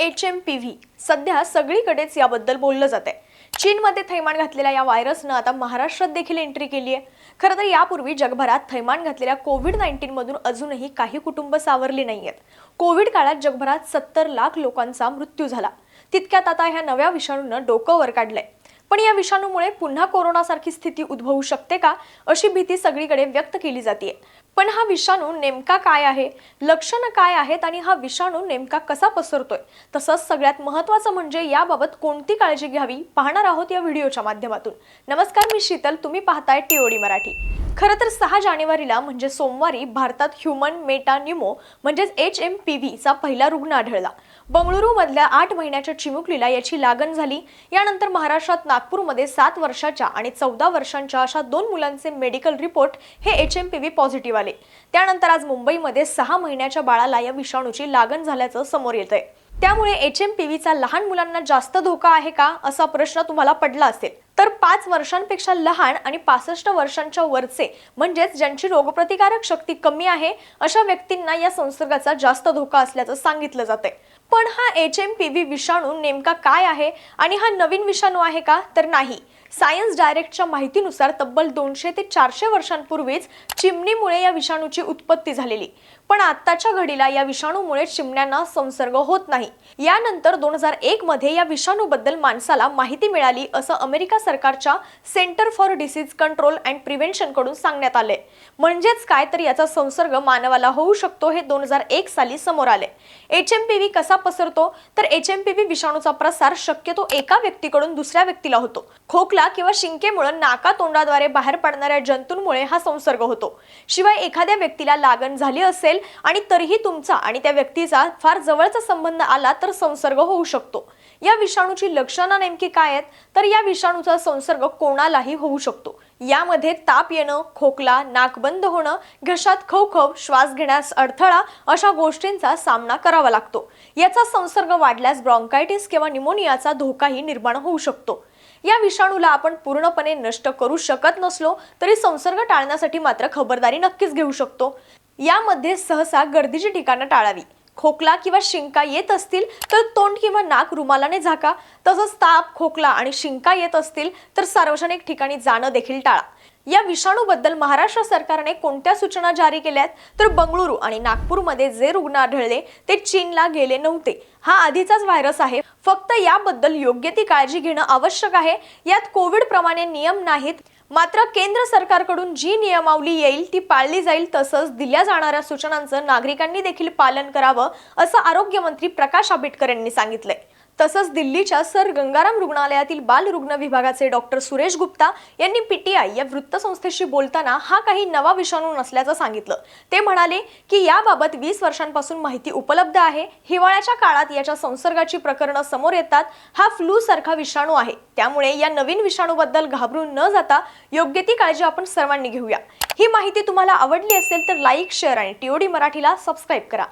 H M P V सध्या सगळीकडेच याबद्दल बोललं जात आहे चीनमध्ये थैमान घातलेल्या या व्हायरसनं आता महाराष्ट्रात देखील एंट्री केली आहे खरं तर यापूर्वी जगभरात थैमान घातलेल्या कोविड नाईन्टीनमधून अजूनही काही कुटुंब सावरली नाही आहेत कोविड काळात जगभरात सत्तर लाख लोकांचा मृत्यू झाला. तितक्यात आता ह्या नव्या विषाणूनं डोकं वर काढलंय. पण या विषाणूमुळे पुन्हा कोरोनासारखी स्थिती उद्भवू शकते का अशी भीती सगळीकडे व्यक्त केली जाते पण हा विषाणू नेमका काय आहे? लक्षणं काय आहेत आणि हा विषाणू नेमका कसा पसरतोय? तसंच सगळ्यात महत्वाचं म्हणजे याबाबत कोणती काळजी घ्यावी? पाहणार आहोत या व्हिडिओच्या माध्यमातून. नमस्कार मी शीतल. तुम्ही पाहताय टीओडी मराठी. खरं तर सहा जानेवारीला म्हणजे सोमवारी भारतात ह्युमन मेटान्युमो म्हणजेच एच एम पी व्हीचा पहिला रुग्ण आढळला. बंगळुरू मधल्या आठ महिन्याच्या चिमुकलीला याची लागण झाली. यानंतर महाराष्ट्रात नागपूरमध्ये सात वर्षाच्या आणि चौदा वर्षांच्या अशा दोन मुलांचे मेडिकल रिपोर्ट हे H M P V positive आले. त्यानंतर आज मुंबईमध्ये सहा महिन्याच्या बाळाला या विषाणूची लागण झाल्याचं समोर येत आहे त्यामुळे एच एम पी व्हीचा लहान मुलांना जास्त धोका आहे का असा प्रश्न तुम्हाला पडला असेल. तर पाच वर्षांपेक्षा लहान आणि पासष्ट वर्षांच्या वरचे म्हणजेच ज्यांची रोगप्रतिकारक शक्ती कमी आहे अशा व्यक्तींना या संसर्गाचा जास्त धोका असल्याचं सांगितलं जातंय. पण हा एच एम पी व्ही विषाणू नेमका काय आहे आणि हा नवीन विषाणू आहे का? तर नाही. सायन्स डायरेक्टच्या माहितीनुसार तब्बल दोनशे ते चारशे वर्षांपूर्वीच चिमणीमुळे या विषाणूची उत्पत्ती झालेली. पण आत्ताच्या घडीला या विषाणूमुळे चिमण्यांना संसर्ग होत नाही. यानंतर दोन हजार एक मध्ये या विषाणूबद्दल माणसाला माहिती मिळाली असं अमेरिका सरकारच्या centre for disease control and प्रिव्हेन्शनकडून सांगण्यात आले म्हणजेच काय तर याचा संसर्ग मानवाला होऊ शकतो हे दोन हजार एक साली समोर आले एच एम पी व्ही कसा पसरतो? तर एच एम पी व्ही विषाणूचा प्रसार शक्यतो एका व्यक्तीकडून दुसऱ्या व्यक्तीला होतो. खोकला किंवा शिंकेमुळे नाका तोंडाद्वारे बाहेर पडणाऱ्या जंतूंमुळे हा संसर्ग होतो. शिवाय एखाद्या व्यक्तीला लागण झाली असेल आणि तरीही तुमचा आणि त्या व्यक्तीचा फार जवळचा संबंध आला तर संसर्ग होऊ शकतो. या विषाणूची लक्षणं नेमकी काय आहेत? तर या विषाणूचा संसर्ग कोणालाही होऊ शकतो. यामध्ये ताप येणं खोकला नाक बंद होणं घशात खवखव श्वास घेण्यास अडथळा अशा गोष्टींचा सामना करावा लागतो. याचा संसर्ग वाढल्यास ब्रॉन्कायटिस किंवा निमोनियाचा धोकाही निर्माण होऊ शकतो. या विषाणूला आपण पूर्णपणे नष्ट करू शकत नसलो तरी संसर्ग टाळण्यासाठी मात्र खबरदारी नक्कीच घेऊ शकतो. यामध्ये सहसा गर्दीची ठिकाणं टाळावी. खोकला किंवा शिंका येत असतील तर तोंड किंवा नाक रुमालाने झाका. तसंच ताप खोकला आणि शिंका येत असतील तर सार्वजनिक ठिकाणी जाणं देखील टाळा. या विषाणूबद्दल महाराष्ट्र सरकारने कोणत्या सूचना जारी केल्यात? तर बंगळुरू आणि नागपूरमध्ये जे रुग्ण आढळले ते चीनला गेले नव्हते. हा आधीचाच व्हायरस आहे. फक्त याबद्दल योग्य ती काळजी घेणं आवश्यक आहे. यात कोविड प्रमाणे नियम नाहीत. मात्र केंद्र सरकारकडून जी नियमावली येईल ती पाळली जाईल तसंच दिल्या जाणाऱ्या सूचनांचं नागरिकांनी देखील पालन करावं असं आरोग्यमंत्री प्रकाश आंबेडकर यांनी सांगितलंय. तसंच दिल्लीच्या सर गंगाराम रुग्णालयातील बालरुग्ण विभागाचे डॉक्टर सुरेश गुप्ता यांनी पीटीआय या वृत्तसंस्थेशी बोलताना हा काही नवा विषाणू नसल्याचं सांगितलं. ते म्हणाले की याबाबत वीस वर्षांपासून माहिती उपलब्ध आहे. हिवाळ्याच्या काळात याच्या संसर्गाची प्रकरणं समोर येतात. हा फ्लू सारखा विषाणू आहे. त्यामुळे या नवीन विषाणूबद्दल घाबरून न जाता योग्य ती काळजी आपण सर्वांनी घेऊया. ही माहिती तुम्हाला आवडली असेल तर लाईक शेअर आणि टीओडी मराठीला सबस्क्राईब करा.